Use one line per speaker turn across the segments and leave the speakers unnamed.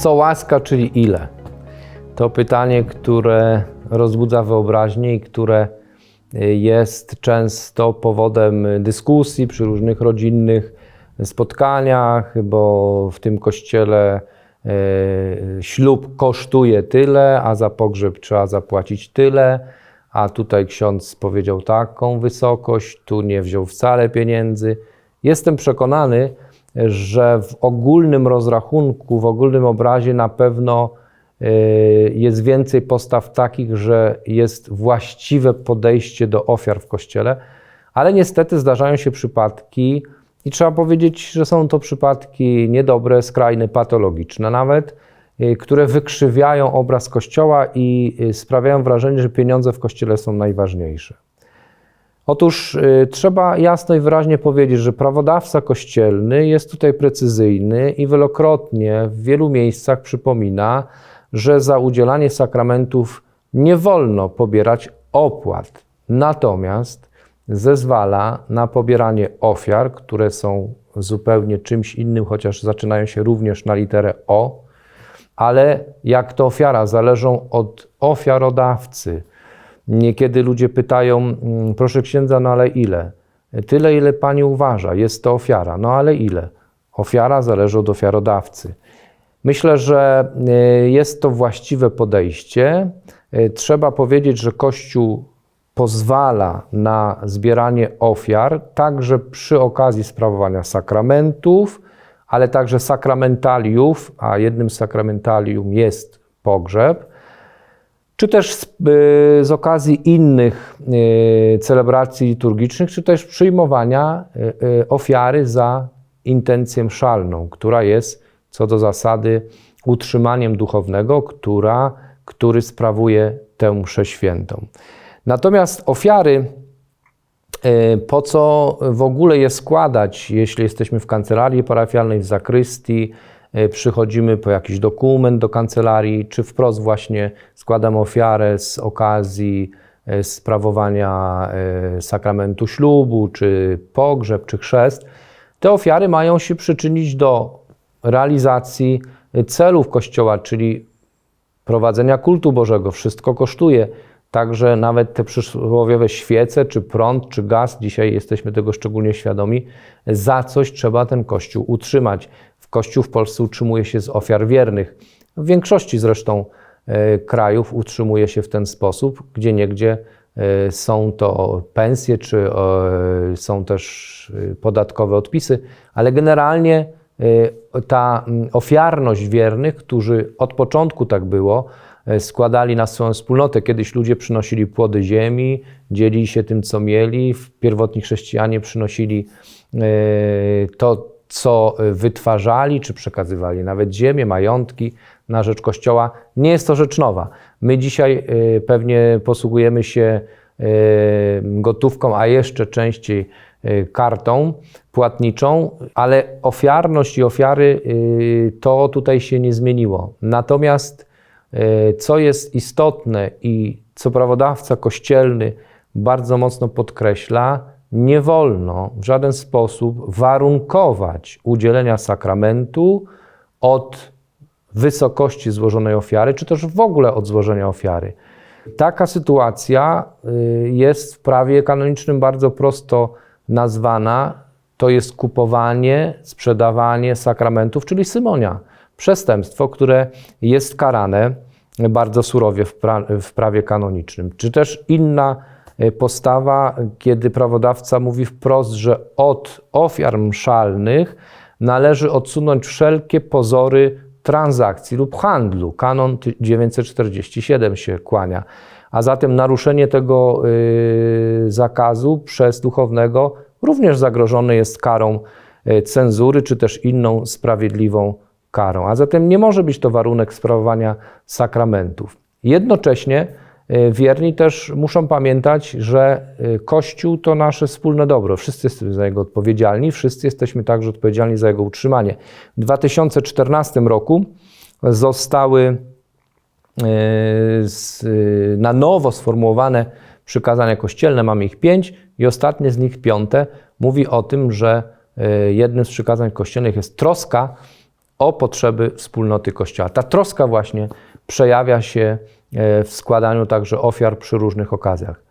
Co łaska, czyli ile? To pytanie, które rozbudza wyobraźnię i które y, jest często powodem dyskusji przy różnych rodzinnych spotkaniach, bo w tym kościele y, ślub kosztuje tyle, a za pogrzeb trzeba zapłacić tyle, a tutaj ksiądz powiedział taką wysokość, tu nie wziął wcale pieniędzy. Jestem przekonany, że w ogólnym rozrachunku, w ogólnym obrazie na pewno y, jest więcej postaw takich, że jest właściwe podejście do ofiar w kościele, ale niestety zdarzają się przypadki, i trzeba powiedzieć, że są to przypadki niedobre, skrajne, patologiczne nawet, y, które wykrzywiają obraz kościoła i y, sprawiają wrażenie, że pieniądze w kościele są najważniejsze. Otóż y, trzeba jasno i wyraźnie powiedzieć, że prawodawca kościelny jest tutaj precyzyjny i wielokrotnie w wielu miejscach przypomina, że za udzielanie sakramentów nie wolno pobierać opłat. Natomiast zezwala na pobieranie ofiar, które są zupełnie czymś innym, chociaż zaczynają się również na literę O, ale jak to ofiara zależą od ofiarodawcy. Niekiedy ludzie pytają, mm, proszę księdza, no ale ile? Tyle, ile pani uważa, jest to ofiara. No ale ile? Ofiara zależy od ofiarodawcy. Myślę, że y, jest to właściwe podejście. Y, Trzeba powiedzieć, że Kościół pozwala na zbieranie ofiar także przy okazji sprawowania sakramentów, ale także sakramentaliów, a jednym sakramentalium jest pogrzeb czy też z, y, z okazji innych y, celebracji liturgicznych, czy też przyjmowania y, ofiary za intencję mszalną, która jest co do zasady utrzymaniem duchownego, która, który sprawuje tę mszę świętą. Natomiast ofiary, po co w ogóle je składać, jeśli jesteśmy w kancelarii parafialnej, w zakrystii, przychodzimy po jakiś dokument do kancelarii, czy wprost właśnie składam ofiarę z okazji y, sprawowania y, sakramentu ślubu, czy pogrzeb, czy chrzest. Te ofiary mają się przyczynić do realizacji celów Kościoła, czyli prowadzenia kultu Bożego. Wszystko kosztuje. Także nawet te przysłowiowe świece, czy prąd, czy gaz, dzisiaj jesteśmy tego szczególnie świadomi, za coś trzeba ten Kościół utrzymać. Kościół w Polsce utrzymuje się z ofiar wiernych. W większości zresztą e, krajów utrzymuje się w ten sposób, gdzie niegdzie e, są to pensje, czy e, są też podatkowe odpisy, ale generalnie ta ofiarność wiernych, którzy od początku tak było, składali na swoją wspólnotę. Kiedyś ludzie przynosili płody ziemi, dzielili się tym, co mieli. Pierwotni chrześcijanie przynosili to, co wytwarzali, czy przekazywali nawet ziemię, majątki na rzecz Kościoła. Nie jest to rzecz nowa. My dzisiaj e, pewnie posługujemy się e, gotówką, a jeszcze częściej kartą płatniczą, ale ofiarność i ofiary to tutaj się nie zmieniło. Natomiast co jest istotne i co prawodawca kościelny bardzo mocno podkreśla, nie wolno w żaden sposób warunkować udzielenia sakramentu od wysokości złożonej ofiary, czy też w ogóle od złożenia ofiary. Taka sytuacja y, jest w prawie kanonicznym bardzo prosto nazwana. To jest kupowanie, sprzedawanie sakramentów, czyli symonia. Przestępstwo, które jest karane bardzo surowie w, pra- w prawie kanonicznym. Czy też inna postawa, kiedy prawodawca mówi wprost, że od ofiar mszalnych należy odsunąć wszelkie pozory transakcji lub handlu. Kanon 947 się kłania. A zatem naruszenie tego y, zakazu przez duchownego również zagrożone jest karą y, cenzury, czy też inną sprawiedliwą karą. A zatem nie może być to warunek sprawowania sakramentów. Jednocześnie wierni też muszą pamiętać, że y, Kościół to nasze wspólne dobro. Wszyscy jesteśmy za jego odpowiedzialni, wszyscy jesteśmy także odpowiedzialni za jego utrzymanie. W 2014 roku zostały y, na nowo sformułowane przykazania kościelne, mamy ich pięć i ostatnie z nich, piąte, mówi o tym, że jednym z przykazań kościelnych jest troska o potrzeby wspólnoty Kościoła. Ta troska właśnie przejawia się e, w składaniu także ofiar przy różnych okazjach.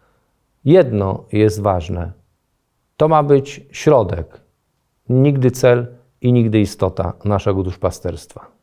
Jedno jest ważne. To ma być środek, nigdy cel i nigdy istota naszego duszpasterstwa.